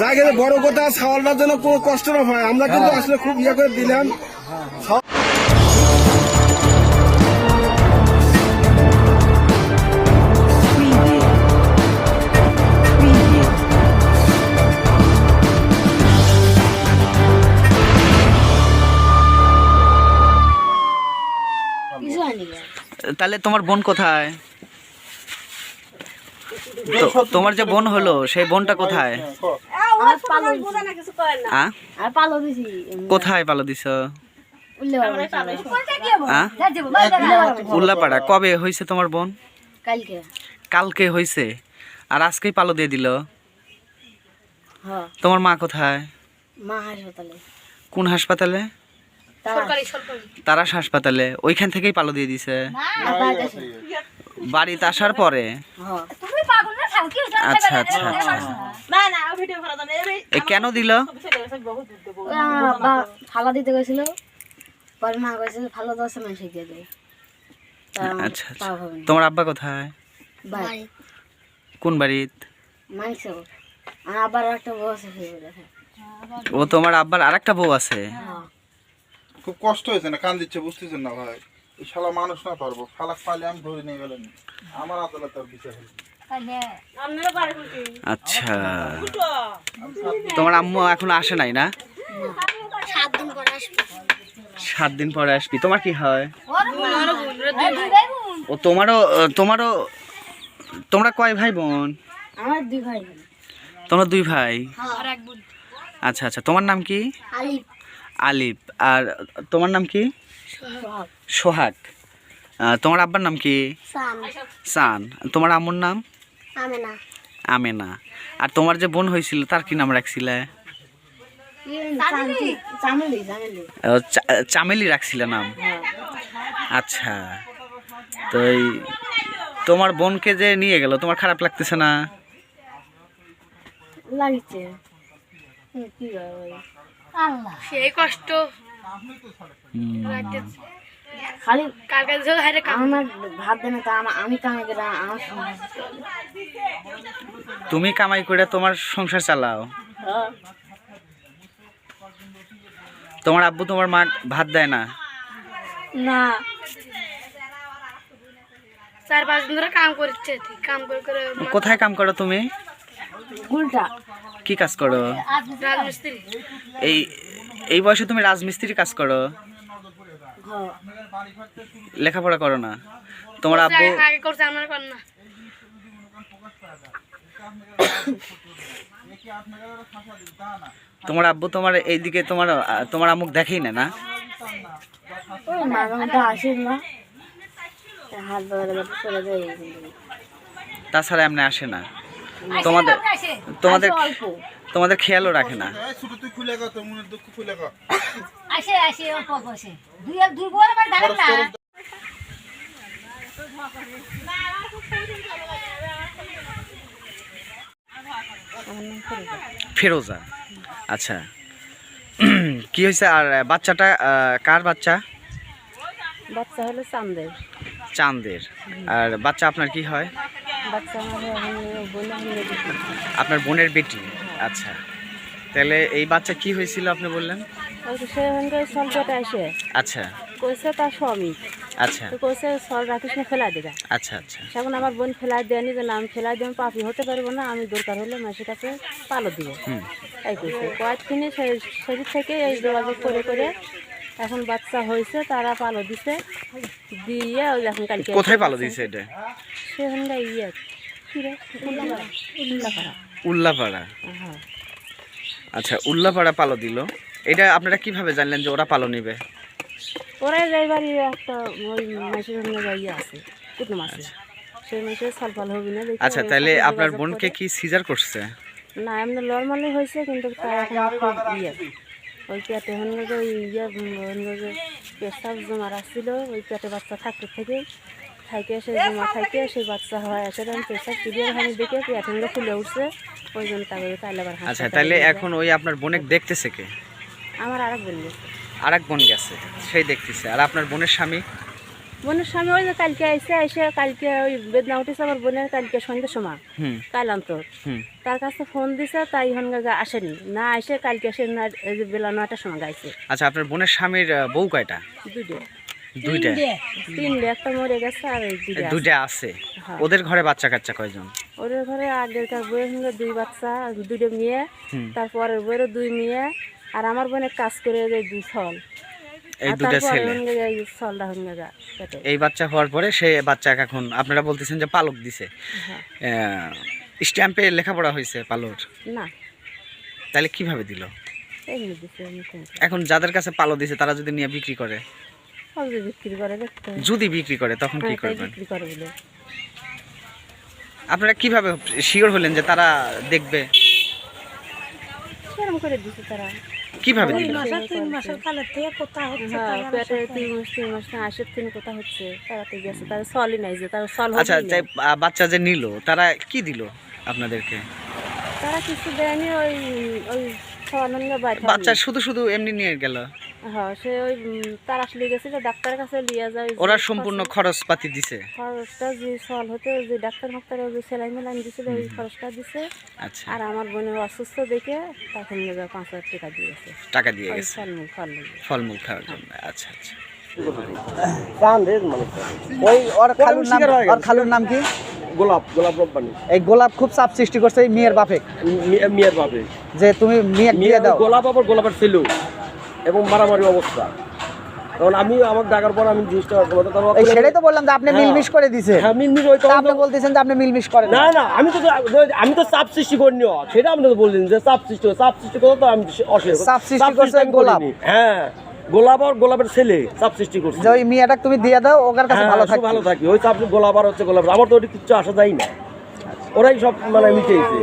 যাকে বড় কথা ছাওয়ালটার জন্য কোনো কষ্ট না হয়। আমরা কিন্তু আসলে খুব ইয়ে করে দিলাম। তাহলে তোমার বোন কোথায়? তোমার যে বোন হলো সেই বোনটা কোথায়? আর পালো আ আর পালো দিছি। কোথায় পালো দিছ? উল্লাপাড়া কবে হয়েছে তোমার বোন? কালকে। কালকে হয়েছে আর আজকেই পালো দিয়ে দিল? হ্যাঁ। তোমার মা কোথায়? কোন হাসপাতালে? তারা। তারাস হাসপাতালে। ওইখান থেকেই পালো দিয়ে দিছে? বাড়িতে আসার পরে? হ্যাঁ আচ্ছা আচ্ছা আচ্ছা। কেন দিল? ফালা দিতে গেছিল। পরে মা কইছে ফালা দশ মানুষ দিয়ে দেয় আচ্ছা আচ্ছা। তোমার আব্বা কোথায়? ভাই কোন বাড়িত? সব আর আবার একটা বস আছে ও তোমার আব্বার আরেকটা বউ আছে? হ্যাঁ। খুব কষ্ট হয়েছে না? কান দিচ্ছে বুঝতেছেন না ভাই? শালা মানুষ না পারব। ফালাক পালে আমি ধরে নিয়ে গেলেন। আমার আদালত বিচার হলো আচ্ছা। তোমার আম্মু এখন আসে নাই না? সাত দিন পরে আসবি। তোমার কি হয়? ও তোমারও তোমারও তোমরা কয় ভাই বোন? আমার দুই ভাই তোমরা দুই ভাই? আচ্ছা আচ্ছা। তোমার নাম কি? আলিফ। আলিফ। আর তোমার নাম কি? সোহাগ। তোমার আব্বার নাম কি? সান। তোমার আম্মুর নাম? আমেনা। আর তোমার যে বোন হয়েছিল তার কি নাম রাখছিলে? চামেলি চামেলি চামেলি। ও, চা- চামেলি রাখছিলে নাম? আচ্ছা। তো এই তোমার বোনকে যে নিয়ে গেল তোমার খারাপ লাগতেছে না? লাগছে। হুম, কি করব আল্লাহ। সেই কষ্ট। খালি কার আমার ভাত দেনে তো আমা- আমি কামে গেলে আমার তুমি কামাই করে তোমার সংসার চালাও। হ্যাঁ। তোমার আব্বু তোমার মা ভাত দেয় না? না। চার পাঁচ দিন ধরে কাম করছে কাম করে করে কোথায় কাম করো তুমি? গুলটা কি কাজ করো? রাজমিস্ত্রি। এই এই বয়সে তুমি রাজমিস্ত্রি কাজ করো? লেখাপড়া করো না। তোমার আব্বু আগে- আগে করছে আমার কর না। তোমার আব্বু তোমার এইদিকে তোমার তোমার আমুক দেখেই না না? তাছাড়া এমনি আসে না। তোমাদের তোমাদের তোমাদের খেয়ালও রাখে না। মানে ফেরোজা। আচ্ছা। কি হয়েছে? আর বাচ্চাটা কার বাচ্চা? বাচ্চা হলো চান্দের চাঁদের। আর বাচ্চা আপনার কি হয়? আপনার বোনের বেটি? আচ্ছা। তাহলে এই বাচ্চা কি হয়েছিল আপনি বললেন? আচ্ছা। কইছে তার স্বামী আচ্ছা। তো কইছে রাখিস না ফেলা দিগা আচ্ছা আচ্ছা। সেখন আমার বোন দেয়নি যে আমি পাপি হতে পারব না আমি দরকার হলে মাসির কাছে পালো দিব এই কইছে কয়েকদিনে সেদিক থেকে এই যোগাযোগ করে করে এখন বাচ্চা হয়েছে তারা পালো দিছে দিয়ে এখন কালকে কোথায় পালো দিয়েছে এটা? সেখানটা ইয়ে উল্লাপাড়া। উল্লাপাড়া আচ্ছা উল্লাপাড়া পালো দিল। এটা আপনারা কীভাবে জানলেন যে ওরা পালো নিবে? ওরাই যাইবারই একটা ওই মাসের আছে কুটুম আছে। সেই মাসে সালফাল হবে না আচ্ছা তাহলে আপনার বোনকে কি সিজার করছে? না এমনি নর্মালি হয়েছে কিন্তু তার এখন ইয়ে। ওই পেটে ইয়ে পেশাব জমা রাখছিল ওই পেটে বাচ্চা থাকতে থেকে। খাইতে এসে জমা খাইতে সেই বাচ্চা হয়। এসে আমি পেশাব ক্লিয়ার হানি দেখে হন খুলে উঠছে ওই জন্য তাকে তাহলে আবার আচ্ছা তাহলে এখন ওই আপনার বোনের দেখতেছে কে? আমার আরেক বোন গেছে আরেক বোন গেছে সেই দেখতেছে। আর আপনার বোনের স্বামী? বোনের স্বামী ওই যে কালকে আইসে এসে কালকে ওই বেদনা উঠেছে আমার বোনের কালকে সন্ধ্যের সময়। কালান্তর। হুম। তার কাছে ফোন দিছে তাই হন আসেনি। না এসে কালকে এসে না বেলা নয়টার সময় গাইছে আচ্ছা আপনার বোনের স্বামীর বউ কয়টা? দুটো দুইটা। তিনটে একটা মরে গেছে আর দুইটা আছে। হ্যাঁ। ওদের ঘরে বাচ্চা কাচ্চা কয়জন? ওদের ঘরে আগেরকার বইয়ের সঙ্গে দুই বাচ্চা মেয়ে হুম। তারপরের বইয়েরও দুই মেয়ে আর আমার বোনের কাজ করে যে দুই ছল। এই দুটা ছেলে এই বাচ্চা হওয়ার পরে সে বাচ্চা এখন আপনারা বলতেছেন যে পালক দিছে। হ্যাঁ। স্ট্যাম্পে লেখাপড়া হয়েছে পালক? না। তাহলে কীভাবে দিল। এখন যাদের কাছে পালো দিছে তারা যদি নিয়ে বিক্রি করে? সবজি বিক্রি করে দেখতে। যদি বিক্রি করে তখন কি হ্যাঁ, করবেন? বিক্রি করে বলে। আপনারা কীভাবে শিওর হলেন যে তারা দেখবে? সেরকম করে দিছে তারা? কীভাবে দিল তিন মাসের কালের থেকে কোথা হচ্ছে পেটে তিন মাস তিন মাস না আসার কোথা হচ্ছে? তারাতে গেছে তারা সলই নাই যে তারা সল আচ্ছা যে বাচ্চা যে নিল তারা কি দিল আপনাদেরকে? তারা কিছু দেয়নি ওই ওই বাচ্চা শুধু শুধু এমনি নিয়ে গেল? হ্যাঁ সে ওই তার আসলে গেছিল ডাক্তারের কাছে যায় ওরা সম্পূর্ণ খরচ পাতি দিছে। খরচটা যে সল হতে যে ডাক্তার ফাক্তার যে সেলাই মেলাইন দিছিল ওই খরচটা দিছে। আচ্ছা। আর আমার বোনের অসুস্থ দেখে তখন পাঁচ হাজার টাকা দিয়েছে টাকা দিয়ে গেছে? ফলমূল ফল ফলমূল খাওয়ার জন্য আচ্ছা আচ্ছা। ওই ওর খালুর নাম ওর খালুর নাম কি? গোলাপ গোলাপ রব্বানি। এই গোলাপ খুব চাপ সৃষ্টি করছে এই মেয়ের বাপে। মেয়ের বাপে। যে তুমি মেয়ে দিয়ে দাও। গোলাপ আবার গোলাপের ছিল এবং মারামারি অবস্থা। আমি আমার ডাকার পর আমি জিনিসটা তোমাদের তখন এই সেটাই তো বললাম যে আপনি হ্যাঁ। মিলমিশ করে দিছে। হ্যাঁ ওই তা আপনি বলতেছেন যে আপনি মিলমিশ করেন না না। আমি তো আমি তো চাপ সৃষ্টি করিনি। সেটা আপনি তো বললেন যে চাপ সৃষ্টি চাপ সৃষ্টি তো আমি চাপ সৃষ্টি করছে গোলাপ। হ্যাঁ গোলাপ আর গোলাপের ছেলে চাপ সৃষ্টি করছে। ওই মেয়েটা তুমি দিয়ে দাও ওর কাছে হ্যাঁ, ভালো থাকবে। ভালো থাকি। ওই চাপ গোলাপ আর হচ্ছে গোলাপ। আমার তো ওটি কিচ্ছু আসা যায় না। ওরাই সব মানে মিটেছে